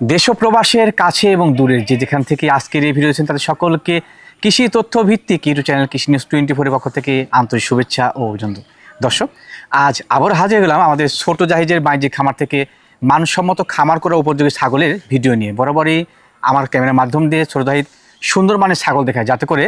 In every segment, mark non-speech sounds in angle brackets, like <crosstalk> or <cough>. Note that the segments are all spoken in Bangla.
দেশ ও প্রবাসের কাছে এবং দূরে যে যেখান থেকে আজকের এই ভিডিও তাদের সকলকে কৃষি তথ্য ভিত্তিক YouTube channel Krishi news twenty ফোরের পক্ষ থেকে আন্তরিক শুভেচ্ছা ও অভিনন্দন। দর্শক, আজ আবার হাজির হলাম আমাদের ছোট জাহাজের বাণিজ্যিক খামার থেকে মানসম্মত খামার করা উপযোগী ছাগলের ভিডিও নিয়ে। বরাবরই আমার ক্যামেরার মাধ্যম দিয়ে ছোট জাহিদ সুন্দর মানের ছাগল দেখায়, যাতে করে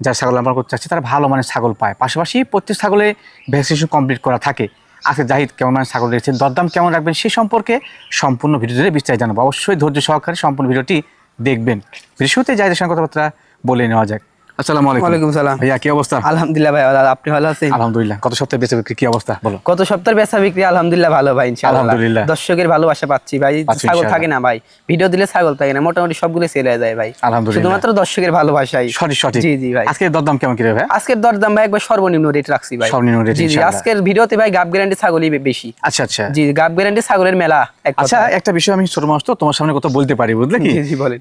যারা ছাগল আমরা করতে চাচ্ছি তারা ভালো মানের ছাগল পায়। পাশাপাশি প্রত্যেক ছাগলে ভ্যাকসিনেশন কমপ্লিট করা থাকে। আজকে জাহিদ কেমন মানে ছাগল রেখেছেন দরদাম কেমন রাখবেন সে সম্পর্কে সম্পূর্ণ ভিডিওতে বিস্তারিত জানাব। অবশ্যই ধৈর্য সহকারে সম্পূর্ণ ভিডিওটি দেখবেন। ভিডিও শুরুতে জাহিদের সঙ্গে কথাবার্তা বলে নেওয়া যাক। আসসালামু আলাইকুম। ওয়ালাইকুম সালাম। ভাইয়া কি অবস্থা? আলহামদুলিল্লাহ ভাই আপনি ভালো আছেন? আলহামদুলিল্লাহ। কত সপ্তাহে বেঁচে বিক্রি কি অবস্থা? বলো। কত সপ্তাহের বেচা বিক্রি আলহামদুলিল্লাহ ভালো ভাই ইনশাআল্লাহ। আলহামদুলিল্লাহ। দর্শকের ভালোবাসা পাচ্ছি ভাই। ছাগল থাকে না ভাই। ভিডিও দিলে ছাগল থাকে না মোটামুটি সবগুলো সেল হয়ে যায় ভাই। আলহামদুলিল্লাহ। শুধুমাত্র দর্শকের ভালোবাসাই। সঠিক সঠিক। জি জি ভাই। আজকে দরদাম কেমন কি রে ভাই আজকের দরদাম ভাই একবার সর্বনিম্ন রেট রাখছি ভাই। সর্বনিম্ন rate জি জি আজকের ভিডিওতে ভাই গাব গ্যারান্টি ছাগলই বেশি। আচ্ছা আচ্ছা। জি গাব গ্যারান্টি ছাগলের মেলা আচ্ছা একটা বিষয় আমি ছোট মানুষ তো তোমার সামনে কথা বলতে পারি বুঝলে কি?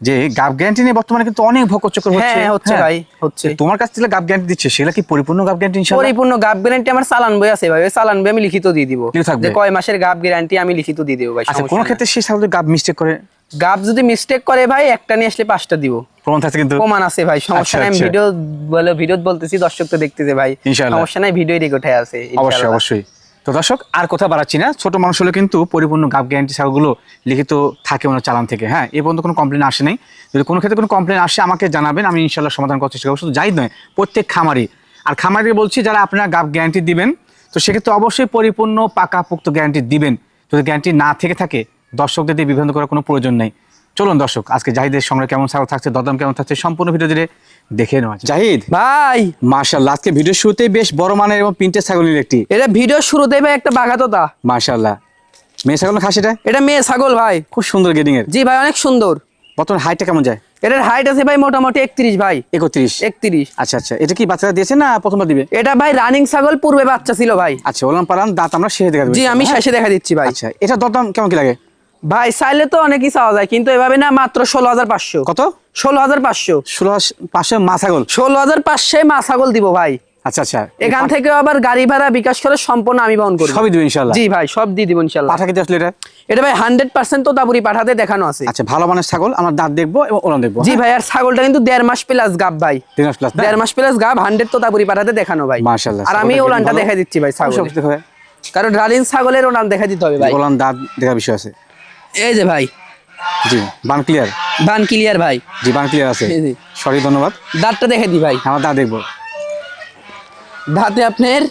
যে গাব গ্যারান্টি নিয়ে বর্তমানে কিন্তু অনেক ভকত চক্র হচ্ছে হ্যাঁ হচ্ছে। ভাই হচ্ছে। তোমার কাছ থেকে গাব গ্যারান্টি দিচ্ছে সেটা কি পরিপূর্ণ গাব গ্যারান্টি পরিপূর্ণ গাব গ্যারান্টি আমার চালান বই আছে ভাই চালান বই আমি লিখিত দিয়ে দিব। যে কয় মাসের গাব গ্যারান্টি আমি লিখিত দিয়ে দিব ভাই কোন কোনো ক্ষেত্রে সে ছাগলের গাব মিস্টেক করে? গাব যদি মিস্টেক করে ভাই একটা নিয়ে আসলে পাঁচটা দিব। প্রমাণ আছে কিন্তু। প্রমাণ আছে ভাই সমস্যা আচ্ছা, নাই আচ্ছা। ভিডিও বলে ভিডিও বলতেছি দর্শক তো দেখতেছে ভাই। সমস্যা নাই ভিডিও রেকর্ড হয়ে আছে অবশ্যই অবশ্যই। তো দর্শক, আর কথা বাড়াচ্ছি না। ছোট মানুষ হলে কিন্তু পরিপূর্ণ গাপ গ্যারান্টি ছাগলগুলো লিখিত থাকে ওনার চালান থেকে। হ্যাঁ এ পর্যন্ত কোনো কমপ্লেন আসে নাই। যদি কোনো ক্ষেত্রে কোনো কমপ্লেন আসে, আমাকে জানাবেন, আমি ইনশাল্লাহ সমাধান করার চেষ্টা করব। শুধু যাই নয় প্রত্যেক খামারি। আর খামারি বলছি, যারা আপনারা গাব গ্যারান্টি দিবেন, তো সেক্ষেত্রে অবশ্যই পরিপূর্ণ পাকাপোক্ত গ্যারান্টি দিবেন। যদি গ্যারান্টি না থেকে থাকে, দর্শকদের দিয়ে বিভ্রান্ত করার কোনো প্রয়োজন নেই। চলুন দর্শক আজকে জাহিদের সঙ্গে কেমন ছাগল থাকছে দরদাম কেমন থাকছে সম্পূর্ণ ভিডিও দিলে দেখে নেওয়া জাহিদ। ভাই। মার্শাল্লাহ আজকে ভিডিও শুরুতেই বেশ বড় মানের এবং প্রিন্টের ছাগল নিল একটি। এটা ভিডিও শুরু দেবে একটা বাঘাততা। মার্শাল্লাহ মেয়ে ছাগল না খাসিটা এটা? মেয়ে ছাগল ভাই। খুব সুন্দর গেডিং এর। জি ভাই অনেক সুন্দর। বর্তমান হাইটটা কেমন যায়? এটার হাইট আছে ভাই মোটামুটি একত্রিশ ভাই। একত্রিশ। একত্রিশ। আচ্ছা আচ্ছা। এটা কি বাচ্চারা দিয়েছে না প্রথমবার দিবে? এটা ভাই রানিং ছাগল পূর্বে বাচ্চা ছিল ভাই। আচ্ছা ওলাম পালান দাঁত আমরা শেষে দেখা জি আমি হ্যাঁ? শেষে দেখা দিচ্ছি ভাই। আচ্ছা এটা দরদাম কেমন কি লাগে? ভাই চাইলে তো অনেকই চাওয়া যায় কিন্তু এভাবে না মাত্র ষোলো হাজার পাঁচশো। কত? ষোলো হাজার পাঁচশো। ষোলো পাঁচশো মা ছাগল ষোলো হাজার পাঁচশো মা ছাগল দিব ভাই। আচ্ছা আচ্ছা। এখান থেকে আবার গাড়ি ভাড়া বিকাশ করে সম্পূর্ণ আমি বহন করব। সবই দিবে ইনশাল্লাহ জি ভাই সব দিয়ে দিব ইনশাল্লাহ পাঠা কেটে আসলে এটা? এটা ভাই হান্ড্রেড পার্সেন্ট তো দাবুরি পাঠাতে দেখানো আছে। আচ্ছা ভালো মানের ছাগল আমরা দাঁত দেখব এবং ওলান দেখব জি ভাই আর ছাগলটা কিন্তু দেড় মাস প্লাস গাব ভাই। তিন মাস প্লাস দেড় মাস প্লাস গাব হান্ড্রেড তো দাবুরি পাঠাতে দেখানো ভাই। আর আমি ছাগলটা ওলানটা দেখা দিচ্ছি ভাই ছাগল কারণ রালিন ছাগলের ওলান দেখা দিতে হবে ভাই। ওলান দাঁত দেখার বিষয় আছে। এই যে ভাই। জি বান ক্লিয়ার বান ক্লিয়ার ভাই। জি বান ক্লিয়ার আছে। সরি ধন্যবাদ। দাঁতটা দেখে দি ভাই। আমার দাঁত দেখব। দাঁতে আপনার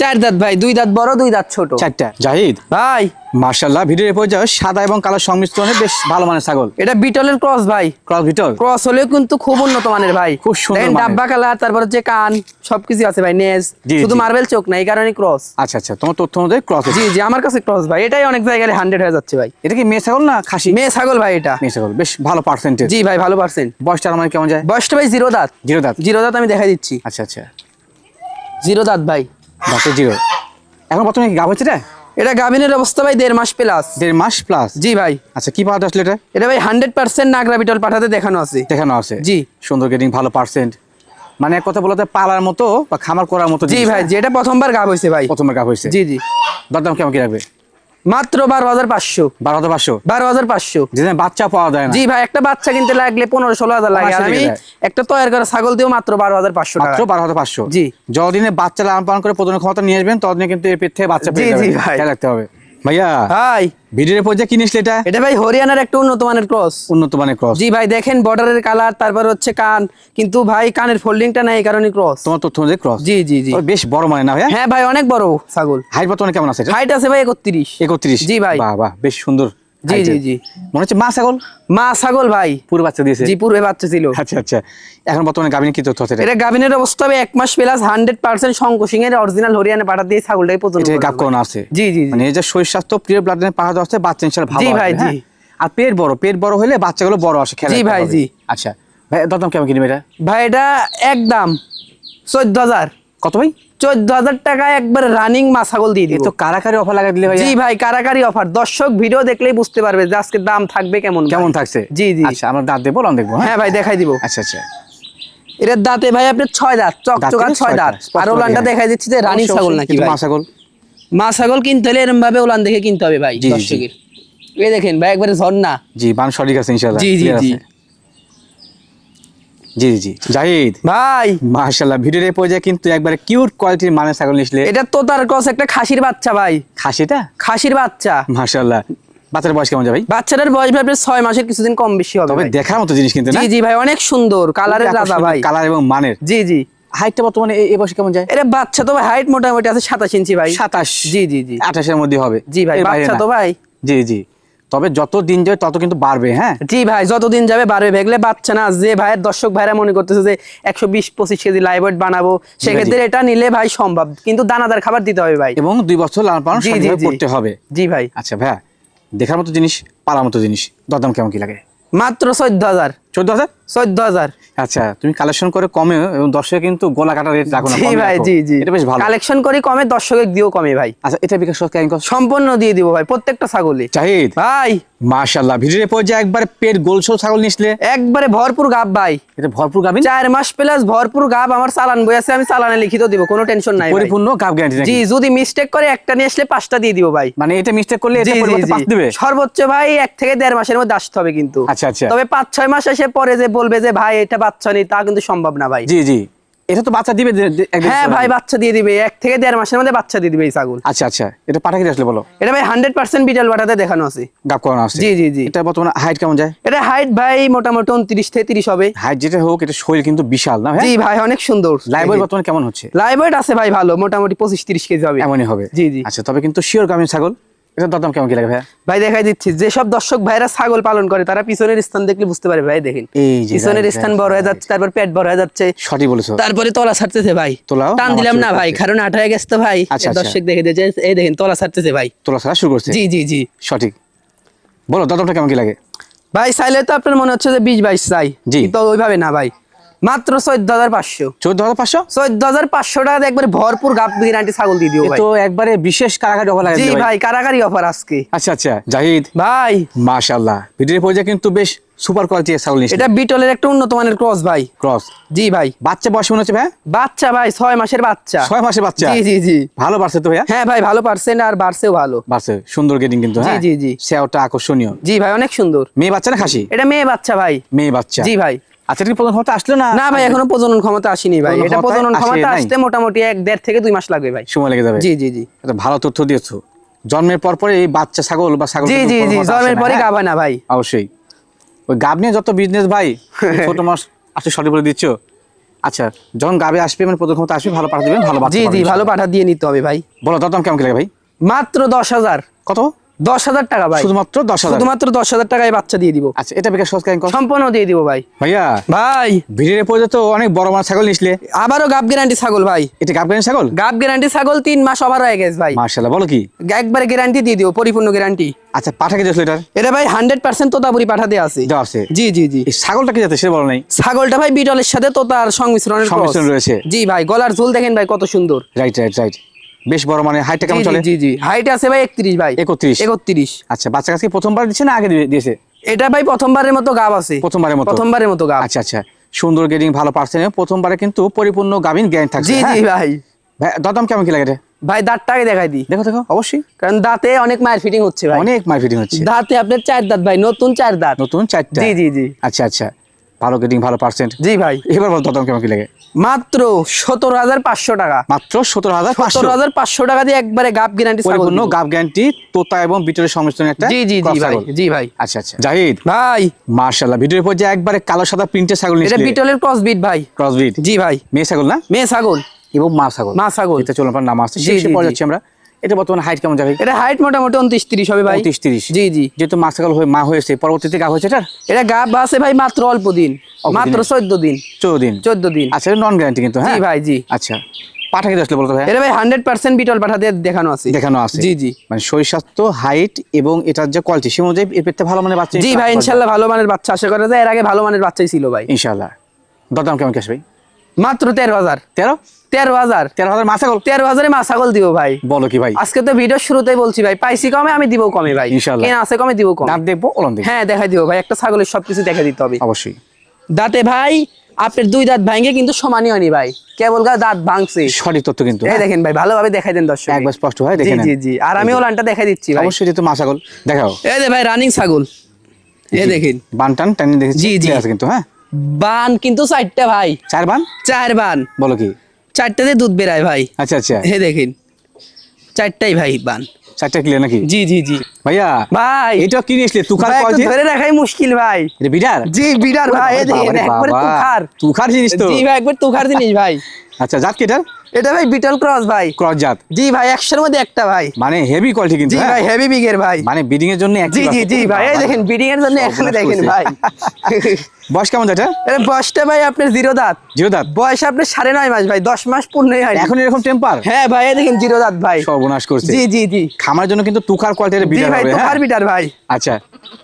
চার দাঁত ভাই দুই দাঁত বড় দুই দাঁত ছোট। চারটা। জাহিদ ভাই। মার্শাল্লাহ ভিডিওর পর্যায়ে সাদা এবং কালো সংমিশ্রণে বেশ ভালো মানের ছাগল। এটা বিটলের ক্রস ভাই। ক্রস ভিতর ক্রস হলেও কিন্তু খুব উন্নত মানের ভাই। খুব সুন্দর। ডাব্বা কালার তারপর হচ্ছে কান সবকিছু আছে ভাই নেজ। শুধু মার্বেল চোখ না এই কারণে ক্রস। আচ্ছা আচ্ছা তোমার তথ্য অনুযায়ী ক্রস জি জি আমার কাছে ক্রস ভাই এটাই অনেক জায়গায় হান্ড্রেড হয়ে যাচ্ছে ভাই। এটা কি মেয়ে ছাগল না খাসি? মেয়ে ছাগল ভাই এটা। মেয়ে ছাগল বেশ ভালো পার্সেন্টেজ জি ভাই ভালো পার্সেন্ট বয়সটা আমার কেমন যায়? বয়সটা ভাই জিরো দাঁত। জিরো দাঁত। জিরো দাঁত আমি দেখাই দিচ্ছি। আচ্ছা আচ্ছা। জিরো দাঁত ভাই। দাঁতে জিরো। এখন প্রথমে গাব হচ্ছে এটা এটা গাভিনের অবস্থা ভাই দেড় মাস প্লাস দেড় মাস প্লাস জি ভাই। আচ্ছা কি পাওয়া আসলে এটা? এটা ভাই হান্ড্রেড পার্সেন্ট নাগরা বিটল পাঠাতে দেখানো আছে। দেখানো আছে। জি। সুন্দর গেটিং ভালো পার্সেন্ট মানে এক কথা বলতে পালার মতো বা খামার করার মতো জি ভাই? যেটা প্রথমবার গাভ হয়েছে ভাই। প্রথমবার গাব হয়েছে। জি জি। দরদাম কেমন কি রাখবে? মাত্র বারো হাজার পাঁচশো। বারো হাজার পাঁচশো? বারো হাজার পাঁচশো। যেখানে বাচ্চা পাওয়া যায় না। জি ভাই একটা বাচ্চা কিনতে লাগলে পনেরো ষোলো হাজার লাগে। আর আমি একটা তৈরি করা ছাগল দিও মাত্র বারো হাজার পাঁচশো মাত্র বারো হাজার পাঁচশো? জি। যতদিনে বাচ্চা লালন পালন করে প্রজনন ক্ষমতা নিয়ে আসবেন ততদিনে কিন্তু এর পেট থেকে বাচ্চা পেয়ে জি, যাবে। জি, ভাই। খেয়াল রাখতে হবে। ভাইয়া হাই ভিডিওর পর্যায়ে কিনিস এটা এটা ভাই হরিয়ানার একটা উন্নত মানের ক্রস। উন্নত মানের ক্রস। জি ভাই দেখেন বর্ডারের কালার তারপর হচ্ছে কান। কিন্তু ভাই কানের ফোল্ডিংটা নাই এই কারণে ক্রস তোমার তথ্য অনুযায়ী ক্রস জি জি জি। বেশ বড় মানে না ভাইয়া? হ্যাঁ ভাই অনেক বড় ছাগল। হাইট বর্তমানে কেমন আছে হাইট আছে ভাই একত্রিশ। একত্রিশ। জি ভাই। বাহ বাহ বেশ সুন্দর। জি জি জি। মনে হচ্ছে মা ছাগল? মা ছাগল ভাই। পুরো বাচ্চা দিয়েছে? জি পূর্বে বাচ্চা ছিল। আচ্ছা আচ্ছা। এখন বর্তমানে গাভিনী কি তথ্য আছে এটা? গাভিনের অবস্থা হবে এক মাস প্লাস হান্ড্রেড পার্সেন্ট শঙ্কসিং এর অরিজিনাল হরিয়ানা পাঠা দিয়ে ছাগলটাই প্রচুর এটা কোন আছে। জি জি মানে এই যে শরীর স্বাস্থ্য প্রিয় ব্লাড পাহাড় আছে বাচ্চা ইনশাআল্লাহ ভালো জি ভাই, হ্যাঁ? জি। আর পেট বড় পেট বড় হলে বাচ্চাগুলো বড় আসে খেলা জি ভাই, জি। আচ্ছা। ভাই দরদাম কেমন কিনবে এটা? ভাই এটা একদম চোদ্দ হাজার। কত ভাই? চোদ্দ হাজার টাকা একবার রানিং মা দিয়ে এ তো কারাকারি অফার লাগা দিলে জি ভাই কারাকারি অফার দর্শক ভিডিও দেখলেই বুঝতে পারবে যে আজকে দাম থাকবে কেমন কেমন থাকছে? জি জি। আচ্ছা আমরা দাঁত দেখব লন দেখব হ্যাঁ? ভাই দেখাই দিব। আচ্ছা আচ্ছা। এটার দাঁতে ভাই আপনার ছয় দাঁত চকচকা দাঁতে ছয় দাঁত। আর ওলানটা। দেখাই দিচ্ছি যে রানিং ছাগল নাকি কিন্তু হলে এরকম ভাবে ওলান দেখে কিনতে হবে ভাই। দর্শকের। এই দেখেন ভাই একবারে ঝর্ণা। জি বান সঠিক আছে ইনশাআল্লাহ। জি, জি, জি। জি জি জাহিদ। ভাই। মাশাআল্লাহ ভিডিওর এই পর্যায়ে কিন্তু একবারে কিউট কোয়ালিটির মানে ছাগল এটা তো তার কস একটা খাসির বাচ্চা ভাই। খাসিটা? খাসির বাচ্চা। মাশাআল্লাহ। বাচ্চার বয়স কেমন ভাই বাচ্চাটার বয়স ভাই ছয় মাসের কিছুদিন কম বেশি হবে তবে দেখার মতো জিনিস কিন্তু জি জি ভাই অনেক সুন্দর। কালারের রাজা ভাই। কালার এবং মানের। জি জি। হাইটটা বর্তমানে এই- বয়সে কেমন যায়? এটা বাচ্চা তো ভাই হাইট মোটামুটি আছে সাতাশ ইঞ্চি ভাই। সাতাশ। জি জি জি। আঠাশের মধ্যে হবে। জি ভাই এর বাচ্চা তো ভাই। জি জি। তবে যত দিন যাবে তত কিন্তু বাড়বে হ্যাঁ? জি ভাই যতদিন যাবে বাড়বে। ভেগলে বাচ্চা না যে ভাইয়ের দর্শক ভাইরা মনে করতেছে যে একশো বিশ পঁচিশ কেজি লাইভ বানাবো সেক্ষেত্রে এটা নিলে ভাই সম্ভব। কিন্তু দানাদার খাবার দিতে হবে ভাই। এবং দুই বছর লালন পালন। করতে হবে। জি ভাই। আচ্ছা ভাই দেখার মতো জিনিস পালার মতো জিনিস দরদাম কেমন কি লাগে? মাত্র চোদ্দ হাজার। চোদ্দ হাজার? চোদ্দ হাজার। আচ্ছা তুমি কালেকশন করে কমে এবং দর্শকে কিন্তু গোলা কাটা রেট রাখো জি ভাই জি জি। এটা বেশ ভালো। কালেকশন করি কমে দর্শকের দিও কমে ভাই। আচ্ছা এটা বিকাশ কেন সম্পূর্ণ দিয়ে দিব ভাই প্রত্যেকটা ছাগলে জাহিদ। ভাই। মাশাআল্লাহ ভিডিওর পর্যায়ে একবার পেট গোলসোল ছাগল নিসলে? একবারে ভরপুর গাব ভাই। এটা ভরপুর গাবিন চার মাস প্লাস ভরপুর গাব আমার চালান বই আছে আমি চালানে লিখিত দিব কোনো টেনশন নাই। পরিপূর্ণ গাব গ্যারান্টি জি যদি মিস্টেক করে একটা নিয়ে আসলে পাঁচটা দিয়ে দিব ভাই। মানে এটা মিস্টেক করলে এটা জি, জি, পরিবর্তে পাঁচ দিবে? সর্বোচ্চ ভাই এক থেকে দেড় মাসের মধ্যে আসতে হবে কিন্তু। আচ্ছা, আচ্ছা। তবে পাঁচ ছয় মাস এসে পরে যে বলবে যে ভাই এটা বাচ্চা নেই তা কিন্তু সম্ভব না ভাই। জি জি। এটা তো বাচ্চা দিবে হ্যাঁ ভাই বাচ্চা দিয়ে দিবে। এক থেকে দেড় মাসের মধ্যে বাচ্চা দিয়ে দিবে এই ছাগল। আচ্ছা আচ্ছা। এটা পাঠা কি আসলে বলো। এটা ভাই হান্ড্রেড পার্সেন্ট বিটাল বাটাতে দেখানো আছে। গাব করানো আছে। জি, জি, জি। এটা বর্তমানে হাইট কেমন যায়? এটা হাইট ভাই মোটামুটি উনত্রিশ থেকে তিরিশ হবে। হাইট যেটা হোক এটা শরীর কিন্তু বিশাল না জি ভাই অনেক সুন্দর। লাইভ বর্তমানে কেমন হচ্ছে? ওয়েট আছে ভাই ভালো মোটামুটি পঁচিশ তিরিশ কেজি হবে। এমনই হবে। জি, জি। আচ্ছা তবে কিন্তু শিওর গামিন ছাগল। এটা দরদাম কেমন কি লাগে ভাইয়া? ভাই দেখাই দিচ্ছি। যেসব দর্শক ভাইরা ছাগল পালন করে তারা পিছনের স্থান দেখলে বুঝতে পারে ভাই দেখেন। পিছনের স্থান বড় হয়ে যাচ্ছে তারপর পেট বড় হয়ে যাচ্ছে। সঠিক বলেছ। তারপরে তলা ছাড়তেছে ভাই। তোলাও? টান দিলাম না ভাই। কারণ আট হয়ে গেছে তো ভাই। আচ্ছা, আচ্ছা। দর্শক দেখে দিয়েছে এই দেখেন তলা ছাড়তেছে ভাই। তোলা ছাড়া শুরু করছে। জি জি জি। সঠিক। বলো দরদামটা কেমন কি লাগে? ভাই চাইলে তো আপনার মনে হচ্ছে যে বিশ বাইশ চাই। জি। কিন্তু ওইভাবে না ভাই। মাত্র চোদ্দ হাজার পাঁচশো। চোদ্দ হাজার পাঁচশো? চোদ্দ হাজার পাঁচশো একবারে ভরপুর গাপ গ্যারান্টি ছাগল দিয়ে দিও তো একবারে বিশেষ কারাগারি অফার জি ভাই। অফার আজকে। আচ্ছা আচ্ছা জাহিদ। ভাই। ভিডিওর পর্যায়ে কিন্তু বেশ সুপার কোয়ালিটি ছাগল এটা বিটলের একটা উন্নত মানের ক্রস ভাই। ক্রস জি ভাই। বাচ্চা বয়স মনে হচ্ছে ভাই? বাচ্চা ভাই ছয় মাসের বাচ্চা। ছয় মাসের বাচ্চা? জি জি জি। ভালো তো ভাইয়া? হ্যাঁ ভাই ভালো পার্সেন্ট আর বাড়ছেও ভালো। বাড়ছে সুন্দর গেটিং কিন্তু জি, হ্যাঁ জি, জি। সেওটা আকর্ষণীয়। জি ভাই অনেক সুন্দর। মেয়ে বাচ্চা না খাসি? এটা মেয়ে বাচ্চা ভাই। মেয়ে বাচ্চা। জি ভাই। আচ্ছা কি প্রথম ক্ষমতা আসলো না না ভাই এখনও প্রজনন ক্ষমতা আসেনি ভাই। এটা প্রজনন ক্ষমতা আসতে মোটামুটি এক দেড় থেকে দুই মাস লাগবে ভাই। সময় লেগে যাবে? জি জি জি। এটা ভালো তথ্য দিয়েছ। জন্মের পর পরে এই বাচ্চা ছাগল বা ছাগল জি জি জি জন্মের পরে হ্যাঁ? না ভাই। অবশ্যই। ওই গাব নিয়ে যত বিজনেস ভাই <laughs> ছোট মাস আসলে সঠিক বলে দিচ্ছ। আচ্ছা যখন গাবে আসবে মানে প্রথম ক্ষমতা আসবে ভালো পাঠা দিবেন ভালো জি জি ভালো পাঠা দিয়ে নিতে হবে ভাই। বলো দরদাম কেমন লাগে ভাই? মাত্র দশ হাজার। কত? দশ হাজার টাকা ভাই। শুধুমাত্র দশ হাজার। শুধুমাত্র দশ হাজার টাকায় বাচ্চা দিয়ে দিব। আচ্ছা এটা বিকাশ সম্পূর্ণ দিয়ে দিব ভাই। ভাইয়া ভাই। ভিড়ের পরে তো অনেক বড় মাছ ছাগল নিসলে। আবারও গাব গ্যারান্টি ছাগল ভাই। এটা গাব গাড়ি ছাগল? গাব গ্যারান্টি ছাগল তিন মাস ওভার হয়ে গেছে ভাই। মার্শাল্লাহ বলো কি? একবারে গ্যারান্টি দিয়ে দিব পরিপূর্ণ গ্যারান্টি আচ্ছা পাঠা কি এটার? এটা ভাই হান্ড্রেড পার্সেন্ট তোতাপুরি পাঠা দিয়ে আছে আছে। জি জি জি। ছাগলটা কি সে বলো নাই? ছাগলটা ভাই বিটলের সাথে তোতার সংমিশ্রণের। সংমিশ্রণ রয়েছে। জি ভাই গলার ঝুল দেখেন ভাই কত সুন্দর। রাইট রাইট রাইট বেশ বড় মানে হাইটটা কেমন চলে? জি জি। হাইট আছে ভাই একত্রিশ ভাই। 31 একত্রিশ। আচ্ছা বাচ্চা কাছে প্রথমবার দিচ্ছে না আগে দিয়েছে? এটা ভাই প্রথমবারের মতো গাব আছে। প্রথমবারের মতো? প্রথমবারের মতো গাব। আচ্ছা আচ্ছা। সুন্দর গেডিং ভালো পার্সেন্ট প্রথমবারে কিন্তু পরিপূর্ণ গাভিন জ্ঞান থাকছে জি হ্যাঁ? জি ভাই। দরদাম কেমন কি লাগে রে? ভাই দাঁতটাকে দেখাই দিই। দেখো দেখো অবশ্যই। কারণ দাঁতে অনেক মায়ের ফিটিং হচ্ছে ভাই। অনেক ফিটিং হচ্ছে। দাঁতে আপনার চার দাঁত ভাই নতুন চার দাঁত। নতুন চারটা। জি জি জি। আচ্ছা আচ্ছা। ভালো গেডিং ভালো পার্সেন্ট জি ভাই। এবার বল দরদাম কেমন কি লাগে? মাত্র সতেরো হাজার পাঁচশো টাকা। মাত্র সতেরো হাজার সতেরো হাজার পাঁচশো টাকা দিয়ে একবারে গাব গ্যারান্টি পরিপূর্ণ গাব গ্যারান্টি তোতা এবং বিটলের সংমিশ্রণ একটা জি জি জি ভাই জি ভাই। আচ্ছা আচ্ছা। জাহিদ। ভাই। মার্শাল্লাহ ভিডিওর পর যে একবারে কালো সাদা প্রিন্টের ছাগল এটা বিটলের ক্রস বিট ভাই। ক্রসবিট জি ভাই। মেয়ে ছাগল না? মেয়ে ছাগল। এবং মা ছাগল। মা ছাগল। এটা চলুন আপনার নাম আসছে। জি, শেষে জি, পরে যাচ্ছি আমরা। এটা বর্তমানে হাইট কেমন যাবে? এটা হাইট মোটামুটি উনত্রিশ তিরিশ হবে ভাই। পঁয়ত্রিশ তিরিশ। জি জি। যেহেতু মা হয়ে মা হয়েছে পরবর্তীতে গা হয়েছে এটা এটা গাব আছে ভাই মাত্র অল্প দিন। মাত্র চোদ্দ দিন। চৌদ্দ দিন। চোদ্দ দিন। আচ্ছা নন গ্যারান্টি কিন্তু হ্যাঁ? ভাই জি। আচ্ছা। পাঠা কি আসলে বলতো ভাই। এটা ভাই হান্ড্রেড পার্সেন্ট বিটল পাঠা দিয়ে দেখানো আছে। দেখানো আছে। জি জি। মানে শরীর স্বাস্থ্য হাইট এবং এটার যে কোয়ালিটি সে অনুযায়ী এর পেতে ভালো মানে বাচ্চা জি ভাই ইনশাল্লাহ ভালো মানের বাচ্চা আশা করা যায়। এর আগে ভালো মানের বাচ্চাই ছিল ভাই। ইনশাল্লাহ দরদাম কেমন কি আসবে? মাত্র তেরো হাজার। তেরো? তেরো হাজার। তেরো হাজার তেরো হাজারে দিব ভাই। বলো কি ভাই? আজকে তো ভিডিও শুরুতেই বলছি ভাই পাইছি কমে আমি দিব কমে ভাই। আছে কমে দিব কম। দাঁত দেখব ওলন হ্যাঁ দেখাই দিব ভাই একটা ছাগলের সবকিছু দেখা দিতে হবে। অবশ্যই। দাঁতে ভাই আপনার দুই দাঁত ভাঙে কিন্তু সমানই হয়নি ভাই। কেবল গা দাঁত ভাঙছে। সঠিক তথ্য কিন্তু। এই দেখেন ভাই ভালোভাবে দেখাই দেন দর্শক। একবার স্পষ্ট হয় জি দেখে নেন। জি জি। আর আমি ওলানটা দেখাই দিচ্ছি অবশ্যই যেহেতু মা ছাগল দেখাও। এই যে ভাই রানিং ছাগল। এই দেখেন। বানটান টানি দেখেছি। জি, জি। আছে কিন্তু হ্যাঁ? বান কিন্তু চারটা ভাই। চার বান? চার বান। বলো কি? চারটাতে দুধ বেরায় ভাই। আচ্ছা আচ্ছা। হে দেখেন চারটাই ভাই বান। চারটা ক্লিয়ার নাকি? জি জি জি। ভাইয়া ভাই এটা কি নিয়েছিলে তুখার কয় যে ধরে রাখাই মুশকিল ভাই। এটা বিডার জি বিডার ভাই এই দেখেন একবার তুখার। তুখার জিনিস তো। জি ভাই একবার তুখার জিনিস ভাই। আচ্ছা জাত কি এটা এটা ভাই বিটল ক্রস ভাই। ক্রস জাত। জি ভাই একশোর মধ্যে একটা ভাই। মানে হেভি কোয়ালিটি কিন্তু জি হ্যাঁ? ভাই হেভি বিগের ভাই। মানে বিডিং এর জন্য জি জি জি ভাই এই দেখেন বিডিং এর জন্য এখানে দেখেন ভাই। বয়স কেমন যাচ্ছে এটা বয়সটা ভাই আপনার জিরো দাঁত। জিরো দাঁত? বয়স আপনার সাড়ে নয় মাস ভাই দশ মাস পূর্ণই হয় এখন এরকম টেম্পার হ্যাঁ ভাই এই দেখেন জিরো দাঁত ভাই। সর্বনাশ করছে। জি জি জি। খামার জন্য কিন্তু তুখার কোয়ালিটির জি ভাই তুখার বিটার ভাই আচ্ছা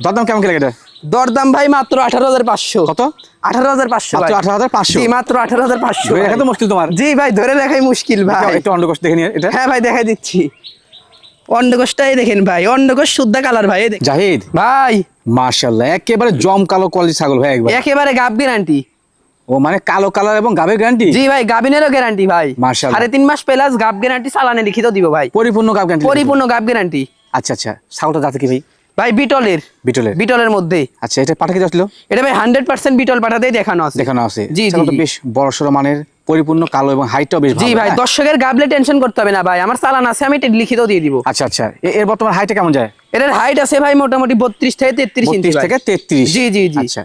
দরদাম কেমন লাগে এটা? দরদাম ভাই মাত্র আঠারো হাজার পাঁচশো। কত? আঠারো হাজার পাঁচশো আঠারো হাজার পাঁচশো? মাত্র আঠারো হাজার পাঁচশো তো মুশকিল তোমার? জি ভাই ধরে মুশকিল ভাই। একটু অন্ডকোষ দেখে নিয়ে এটা। হ্যাঁ ভাই দেখাই দিচ্ছি। অন্ডকোষটাই দেখেন ভাই অন্ডকোষ শুদ্ধ কালার ভাই জাহিদ। ভাই। মার্শাল্লাহ একেবারে জম কালো কোয়ালিটি ছাগল ভাই একবার। একেবারে গাব গ্যারান্টি ও মানে কালো কালার এবং গাবের গ্যারান্টি জি ভাই গাবিনেরও গ্যারান্টি ভাই। মাশাআল্লাহ। সাড়ে তিন মাস প্লাস গাব গ্যারান্টি চালানে লিখিত দিব ভাই। পরিপূর্ণ গাব গ্যারান্টি পরিপূর্ণ গাব গ্যারান্টি আচ্ছা আচ্ছা ছাগলটা যাতে কি ভাই? ভাই বিটলের। বিটলের। বিটলের মধ্যে। আচ্ছা এটা পাঠা কি আসলো এটা ভাই হান্ড্রেড পার্সেন্ট বিটল পাঠাতেই দেখানো আছে। দেখানো আছে। জি, ছাগলটা জি। বেশ বড় সড়ো মানের পরিপূর্ণ কালো এবং হাইটটাও বেশ জি ভাই? দর্শকের গাবলে টেনশন করতে হবে না ভাই। আমার চালান আছে আমি লিখিত দিয়ে দিব। আচ্ছা আচ্ছা। এর বর্তমান হাইটটা কেমন যায়? এটার হাইট আছে ভাই মোটামুটি বত্রিশ থেকে তেত্রিশ ইঞ্চি 32 থেকে তেত্রিশ। জি জি জি। আচ্ছা।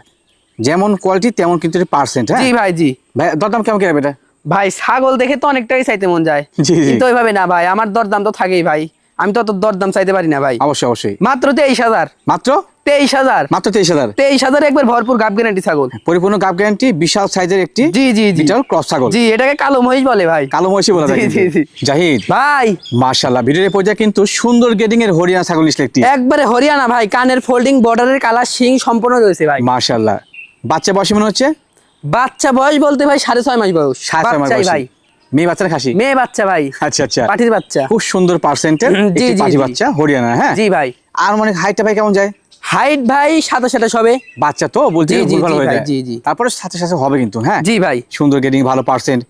যেমন কোয়ালিটি তেমন কিন্তু পার্সেন্ট হ্যাঁ? জি ভাই জি। ভাই দরদাম কেমন কি রাখবে এটা? ভাই ছাগল দেখে তো অনেকটাই চাইতে মন যায়। কিন্তু ওইভাবে না ভাই আমার দরদাম তো থাকেই ভাই। আমি তো অত দরদাম চাইতে পারি না ভাই। অবশ্যই অবশ্যই। মাত্র তেইশ হাজার। মাত্র? তেইশ হাজার। মাত্র তেইশ হাজার? তেইশ হাজার একবার ভরপুর গাব গ্যারান্টি ছাগল। পরিপূর্ণ গাব গ্যারান্টি বিশাল সাইজের একটি জি জি জি। ক্রস ছাগল। জি এটাকে কালো মহিষ বলে ভাই। কালো মহিষী বলা জি, জি, জি। জাহিদ। ভাই। মার্শাল্লাহ ভিডিওর পর্যায়ে কিন্তু সুন্দর গেডিং এর হরিয়ানা ছাগল একটি। একবারে হরিয়ানা ভাই কানের ফোল্ডিং বর্ডারের কালার শিং সম্পূর্ণ রয়েছে ভাই। মার্শাল্লাহ বাচ্চা বয়সী মনে হচ্ছে? বাচ্চা বয়স বলতে ভাই সাড়ে ছয় মাস বয়স। সাড়ে ছয় মাস বয়সী। ভাই। মেয়ে বাচ্চার খাসি? মেয়ে বাচ্চা ভাই। আচ্ছা আচ্ছা। পাঠির বাচ্চা। খুব সুন্দর পার্সেন্টের হুম, জি, একটি জি, পাঠি জি। বাচ্চা হরিয়ানা হ্যাঁ? জি ভাই। আর মানে হাইটটা ভাই কেমন যায়? হাইট ভাই সাতাশ আঠাশ হবে বাচ্চা তো বলছি জি, হয়ে যায়। জি, জি। তারপরে সাথে সাথে হবে কিন্তু হ্যাঁ? জি ভাই। সুন্দর গেডিং ভালো পার্সেন্ট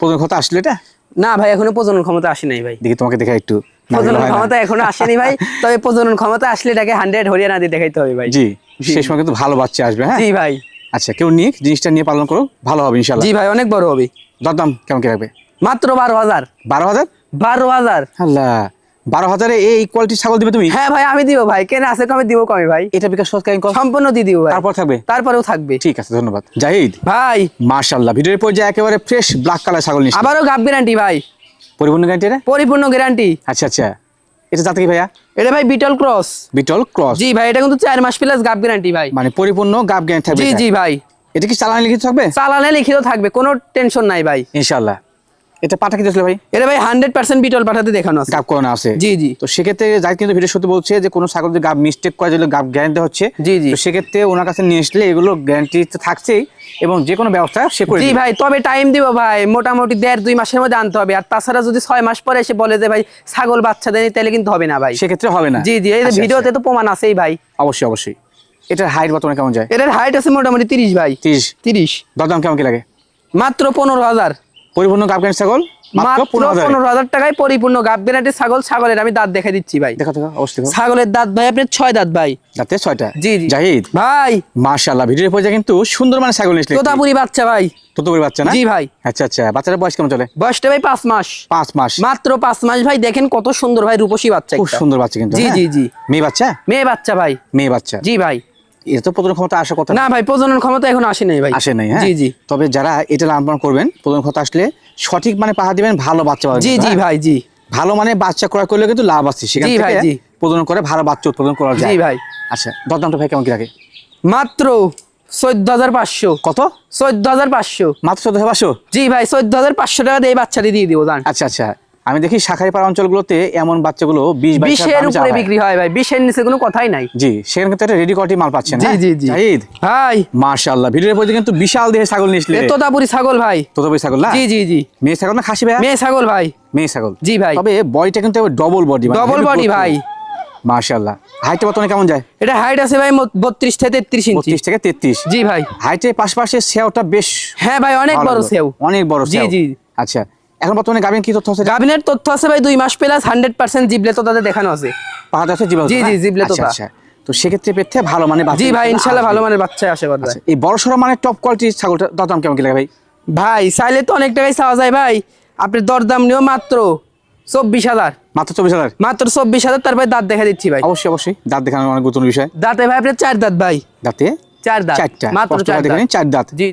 প্রথম কথা আসলে এটা? না ভাই এখনও প্রজনন ক্ষমতা আসে নাই ভাই। দেখি তোমাকে দেখা একটু। প্রজনন। ক্ষমতা এখনও আসেনি ভাই। <laughs> তবে প্রজনন ক্ষমতা আসলে এটাকে হান্ড্রেড হরিয়ানা দিয়ে দেখাইতে হবে ভাই। জি। সেই সময় কিন্তু ভালো বাচ্চা আসবে হ্যাঁ? জি ভাই। আচ্ছা কেউ নিক জিনিসটা নিয়ে পালন করো ভালো হবে ইনশাল্লাহ জি ভাই অনেক বড় হবে। দরদাম কেমন কি রাখবে মাত্র বারো হাজার। বারো হাজার? বারো হাজার। আল্লাহ বারো হাজারে এই কোয়ালিটির ছাগল দিবে তুমি? হ্যাঁ ভাই আমি দিব ভাই। কেন আছে কমে দিব কমে ভাই। এটা বিকাশ সৎকারী কল সম্পূর্ণ দিয়ে দিব ভাই। তারপর থাকবে? তারপরেও থাকবে। ঠিক আছে ধন্যবাদ। জাহিদ? ভাই। মার্শাল্লাহ ভিডিওর পর্যায়ে একেবারে ফ্রেশ ব্ল্যাক কালার ছাগল নিচ্ছে আবারও গাব গ্যারান্টি ভাই। পরিপূর্ণ গ্যারান্টি রে পরিপূর্ণ গ্যারান্টি আচ্ছা আচ্ছা। এটা যাতে কি ভাইয়া? এটা ভাই বিটল ক্রস বিটল ক্রস জি ভাই এটা কিন্তু চার মাস প্লাস গাব গ্যারান্টি ভাই। মানে পরিপূর্ণ গাব গ্যারান্টি থাকবে জি জি ভাই। এটা কি চালান লিখিত থাকবে? চালানে লিখিত থাকবে কোনো টেনশন নাই ভাই। ইনশাল্লাহ এটা পাঠা কি ভাই? এটা ভাই হান্ড্রেড পার্সেন্ট বিটল পাঠাতে দেখানো আছে। গাব করানো আছে। জি জি। তো সেক্ষেত্রে যাই কিন্তু ভিডিও সত্যি বলছে যে কোনো ছাগল যদি গাব মিস্টেক করে যেগুলো গাব গ্যারান্টি হচ্ছে জি, জি। সেক্ষেত্রে ওনার কাছে নিয়ে আসলে এগুলো গ্যারান্টি থাকছেই এবং যে কোনো ব্যবস্থা সে করে জি ভাই তবে টাইম দিব ভাই। মোটামুটি দেড় দুই মাসের মধ্যে আনতে হবে। আর তাছাড়া যদি ছয় মাস পরে এসে বলে যে ভাই ছাগল বাচ্চা দেয়নি তাহলে কিন্তু হবে না ভাই। সেক্ষেত্রে হবে না। জি জি। এই যে আচ্ছা, ভিডিওতে আচ্ছা। তো প্রমাণ আছেই ভাই। অবশ্যই অবশ্যই। এটার হাইট বর্তমানে কেমন যায়? এটার হাইট আছে মোটামুটি তিরিশ ভাই। তিরিশ। তিরিশ। দরদাম কেমন কি লাগে? মাত্র পনেরো হাজার। পরিপূর্ণ গাব গ্যারান্টি ছাগল? মাত্র মাত্র পনেরো হাজার পনেরো হাজার টাকায় পরিপূর্ণ গাব গ্যারান্টি ছাগল ছাগলের আমি দাঁত দেখে দিচ্ছি ভাই। দেখো দেখো অবশ্যই ছাগলের দাঁত ভাই আপনার ছয় দাঁত ভাই। যাতে ছয়টা? জি জি। জাহিদ? ভাই। মার্শাল্লাহ ভিডিওর পর্যায়ে কিন্তু সুন্দর মানে ছাগল নিয়েছিল তোতাপুরি বাচ্চা ভাই। তোতপুরি বাচ্চা না? জি ভাই। আচ্ছা আচ্ছা বাচ্চাটার বয়স কেমন চলে? বয়সটা ভাই পাঁচ মাস। পাঁচ মাস। মাত্র পাঁচ মাস ভাই দেখেন কত সুন্দর ভাই রূপসী বাচ্চা খুব সুন্দর বাচ্চা কিন্তু জি হ্যাঁ? জি জি। মেয়ে বাচ্চা? মেয়ে বাচ্চা ভাই। মেয়ে বাচ্চা। জি ভাই। এটা তো প্রথম ক্ষমতা আসার কথা না ভাই প্রজনন ক্ষমতা এখন আসে নাই ভাই। আসে নাই হ্যাঁ? জি জি। তবে যারা এটা লালন করবেন প্রথম কথা আসলে সঠিক মানে পাহা দিবেন ভালো বাচ্চা পাবেন জি জি হ্যাঁ? ভাই জি। ভালো মানে বাচ্চা ক্রয় করলে কিন্তু লাভ আছে সেখান থেকে প্রজনন করে ভালো বাচ্চা উৎপাদন করা যায়। জি ভাই। আচ্ছা দরদামটা ভাই কেমন কি রাখে মাত্র চোদ্দ হাজার পাঁচশো। কত? চোদ্দ হাজার পাঁচশো। মাত্র চোদ্দ পাঁচশো? জি ভাই চোদ্দ হাজার পাঁচশো টাকা দিয়ে বাচ্চাটি দিয়ে দিব জান আচ্ছা আচ্ছা। আমি দেখি শাখারি পাড়া অঞ্চলগুলোতে এমন বাচ্চাগুলো বিশ বিশের উপরে বিক্রি হয় ভাই বিশের নিচে কোনো কথাই নাই। জি সেখানে একটা রেডি কোয়ালিটি মাল পাচ্ছেন জি হ্যাঁ? জি জি। জাহিদ? ভাই। মার্শাল্লাহ ভিডিওর পর্যন্ত কিন্তু বিশাল দেহে ছাগল নিয়েছিলে এ তোতাপুরি ছাগল ভাই। তো তবে ছাগল না? জি জি জি। মেয়ে ছাগল না খাসি ভাই? মেয়ে ছাগল ভাই। মেয়ে ছাগল। জি ভাই। তবে বডিটা কিন্তু ডবল বডি ডবল বডি ভাই। মার্শাল্লাহ হাইটে বর্তমানে কেমন যায়? এটা হাইট আছে ভাই বত্রিশ থেকে তেত্রিশ ইঞ্চি বত্রিশ থেকে তেত্রিশ। জি ভাই। হাইটের পাশাপাশি সেওটা বেশ হ্যাঁ ভাই অনেক বড়। সেও। অনেক বড় সেও। জি জি। আচ্ছা। এখন বর্তমানে গাভিন কি তথ্য আছে? গাভিনের তথ্য আছে ভাই দুই মাস প্লাস হান্ড্রেড পার্সেন্ট জিবলে তো তাদের দেখানো আছে। পাওয়া যাচ্ছে জিবাল জি, জি, জিবলে আচ্ছা তোতা। আচ্ছা। তো সেক্ষেত্রে পেতে ভালো মানে জি ভাই ইনশাল্লাহ ভালো মানের বাচ্চা আসে আচ্ছা, এই বড় সড়ো মানে টপ কোয়ালিটির ছাগলটা দাম কেমন কি লাগে ভাই? ভাই চাইলে তো অনেক টাকাই চাওয়া যায় ভাই। আপনি দরদাম নিও মাত্র চব্বিশ হাজার। মাত্র চব্বিশ হাজার? মাত্র চব্বিশ হাজার তারপরে দাঁত দেখা দিচ্ছি ভাই। অবশ্যই অবশ্যই। দাঁত দেখানোর অনেক গুরুত্বপূর্ণ বিষয়। দাঁতে ভাই আপনার চার দাঁত ভাই। দাঁতে? চার দাঁত। চারটা। মাত্র চার দেখে দাঁত চার দাঁত। জি।